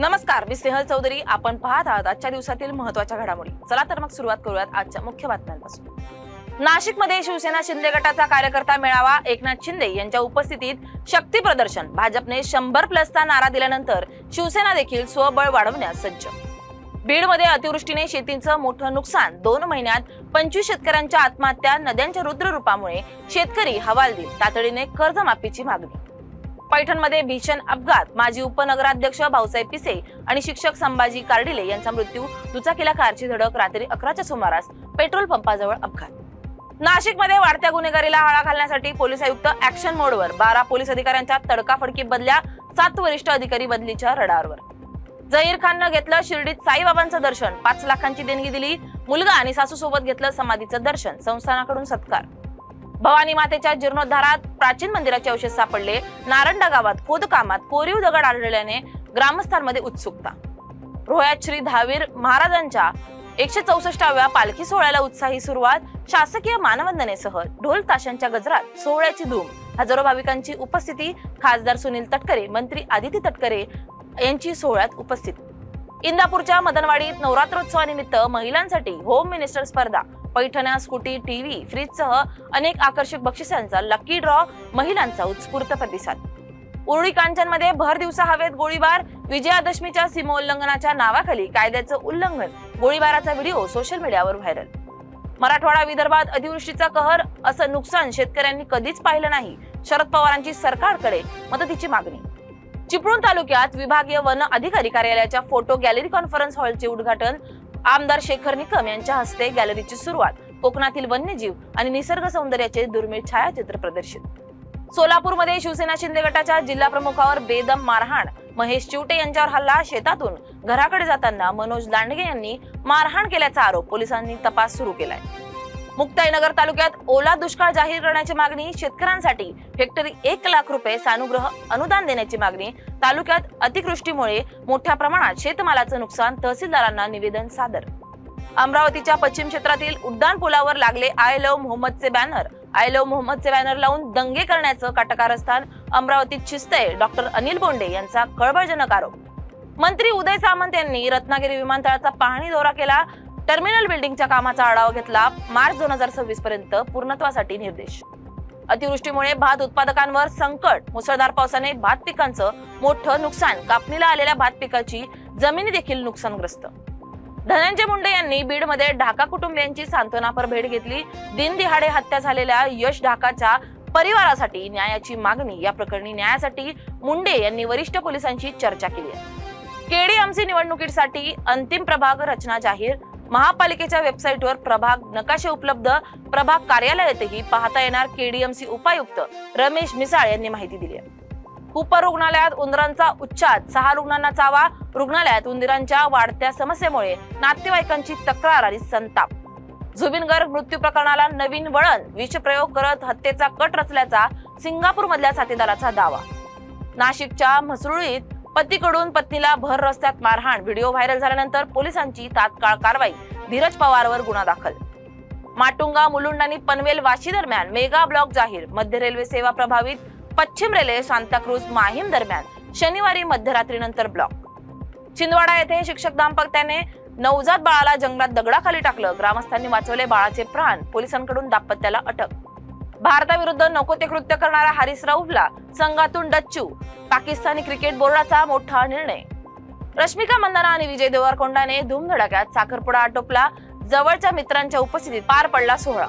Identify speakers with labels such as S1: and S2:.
S1: नमस्कार मी स्नेहल चौधरी. आपण पाहत आहात आजच्या दिवसातील महत्त्वाच्या घडामोडी. चला तर मग सुरुवात करूयात आजच्या मुख्य बातम्यांपासून. नाशिकमध्ये शिवसेना शिंदे गटाचा कार्यकर्ता मेळावा एकनाथ शिंदे यांच्या उपस्थितीत शक्ती प्रदर्शन. भाजपने शंभर प्लसचा नारा दिल्यानंतर शिवसेना देखील स्वबळ वाढवण्यास सज्ज. बीडमध्ये अतिवृष्टीने शेतीचं मोठं नुकसान. दोन महिन्यात पंचवीस शेतकऱ्यांच्या आत्महत्या नद्यांच्या रुद्ररूपामुळे शेतकरी हवालदिल. तातडीने कर्जमाफीची मागणी. पैठणमध्ये भीषण अपघात. माजी उपनगराध्यक्ष भाऊसाहेब पिसे आणि शिक्षक संभाजी कार्डिले यांचा मृत्यू दुचाकीला कारची धडक रात्री अकराच्या सुमारास पेट्रोल पंपाजवळ अपघात. नाशिकमध्ये वाढत्या गुन्हेगारीला आळा घालण्यासाठी पोलीस आयुक्त ऍक्शन मोडवर. बारा पोलीस अधिकाऱ्यांच्या तडकाफडकी बदल्या सात वरिष्ठ अधिकारी बदलीच्या रडारवर. जहीर खाननं घेतलं शिर्डीत साईबाबांचं दर्शन. पाच लाखांची देणगी दिली. मुलगा आणि सासू सोबत घेतलं समाधीचं दर्शन. संस्थानाकडून सत्कार. भवानी मातेच्या जीर्णोद्धारात प्राचीन मंदिराचे अवशेष सापडले. नारंडा गावात खोदकामात कोरीव दगड आढळल्याने ग्रामस्थांमध्ये उत्सुकता. रोह्यात श्री धावीर महाराजांच्या एकशे चौसष्टाव्या पालखी सोहळ्याला उत्साही सुरुवात शासकीय मानवंदनेसह ढोल ताशांच्या गजरात सोहळ्याची धूम. हजारो भाविकांची उपस्थिती खासदार सुनील तटकरे मंत्री आदिती तटकरे यांची सोहळ्यात उपस्थिती. इंदापूरच्या मदनवाडीत नवरात्रोत्सवानिमित्त महिलांसाठी होम मिनिस्टर स्पर्धा. पैठण्या स्कूटी टीव्ही फ्रीजसह अनेक आकर्षक बक्षिसांचा लकी ड्रॉ महिलांचा उत्स्फूर्त प्रतिसाद. उरुळी कांचनमध्ये भर दिवसा हवेत गोळीबार विजयादशमीच्या सीमोल्लंघनाच्या नावाखाली कायद्याचं उल्लंघन गोळीबाराचा व्हिडिओ सोशल मीडियावर व्हायरल मराठवाडा विदर्भात अतिवृष्टीचा कहर असं नुकसान शेतकऱ्यांनी कधीच पाहिलं नाही शरद पवारांची सरकारकडे मदतीची मागणी. चिपळूण तालुक्यात विभागीय वन अधिकारी कार्यालयाच्या फोटो गॅलरी कॉन्फरन्स हॉलचे उद्घाटन आमदार शेखर निकम यांच्या हस्ते गॅलरीची सुरुवात कोकणातील वन्यजीव आणि निसर्ग सौंदर्याचे दुर्मिळ छायाचित्र प्रदर्शित. सोलापूरमध्ये शिवसेना शिंदे गटाच्या जिल्हा प्रमुखावर बेदम मारहाण. महेश चिवटे यांच्यावर हल्ला शेतातून. घराकडे जाताना मनोज लांडगे यांनी मारहाण केल्याचा आरोप पोलिसांनी तपास सुरू केलाय. मुक्ताईनगर तालुक्यात ओला दुष्काळ जाहीर करण्याची मागणी शेतकऱ्यांसाठी हेक्टरी एक लाख रुपये सानुग्रह अनुदान देण्याची मागणी तालुक्यात अतिवृष्टीमुळे मोठ्या प्रमाणात शेतमालाचं नुकसान तहसीलदारांना निवेदन सादर. अमरावतीच्या पश्चिम क्षेत्रातील उड्डाण पुलावर लागले आय लव्ह मोहम्मदचे बॅनर. आय लव्ह मोहम्मदचे बॅनर लावून दंगे करण्याचं काटकारस्थान अमरावतीत शिस्तय. डॉक्टर अनिल बोंडे यांचा कळबळजनक आरोप. मंत्री उदय सामंत यांनी रत्नागिरी विमानतळाचा पाहणी दौरा केला. टर्मिनल बिल्डिंगच्या कामाचा आढावा घेतला मार्च दोन हजार सव्वीस पर्यंत पूर्णत्वासाठी निर्देश. अतिवृष्टीमुळे भात उत्पादकांवर संकट मुसळधार पावसाने भात पिकांचं मोठं नुकसान कापणीला आलेल्या भात पिकाची जमिनी देखील नुकसानग्रस्त. धनंजय मुंडे यांनी बीडमध्ये ढाका कुटुंबियांची सांत्वनापर भेट घेतली. दिनदिहाडे हत्या झालेल्या यश ढाकाच्या परिवारासाठी न्यायाची मागणी या प्रकरणी न्यायासाठी मुंडे यांनी वरिष्ठ पोलिसांशी चर्चा केली आहे. केडीएमसी निवडणुकीसाठी अंतिम प्रभाग रचना जाहीर महापालिकेच्या वेबसाईटवर प्रभाग नकाशे उपलब्ध प्रभाग कार्यालयातही पाहता येणार केडीएमसी उपायुक्त रमेश मिसाळ यांनी माहिती दिली आहे. कुपर रुग्णालयात उंदरांचा उच्चात सहा रुग्णांना चावा रुग्णालयात उंदिरांच्या वाढत्या समस्येमुळे नातेवाईकांची तक्रार आणि संताप. झुबिन गर्ग मृत्यू प्रकरणाला नवीन वळण विषप्रयोग करत हत्येचा कट रचल्याचा सिंगापूर मधल्या साथीदाराचा दावा. नाशिकच्या म्हसरुळीत पतीकडून पत्नीला भर रस्त्यात मारहाण. व्हिडिओ व्हायरल झाल्यानंतर पोलिसांची तात्काळ कारवाई. धीरज पवारवर गुन्हा दाखल. माटुंगा मुलुंड आणि पनवेल वाशी दरम्यान मेगा ब्लॉक जाहीर. मध्य रेल्वे सेवा प्रभावित पश्चिम रेल्वे सांताक्रूज माहीम दरम्यान. शनिवारी मध्यरात्रीनंतर ब्लॉक. छिंदवाडा येथे शिक्षक दाम्पत्याने नवजात बाळाला जंगलात दगडाखाली टाकलं. ग्रामस्थांनी वाचवले बाळाचे प्राण. पोलिसांकडून दाम्पत्याला अटक. भारताविरुद्ध नको ते कृत्य करणारा हारिस राऊफला संघातून डच्चू पाकिस्तानी क्रिकेट बोर्डाचा मोठा निर्णय. रश्मिका मंदाना आणि विजय देवरकोंडाने धूमधडाक्यात साखरपुडा आटोपला जवळच्या मित्रांच्या उपस्थितीत पार पडला सोहळा.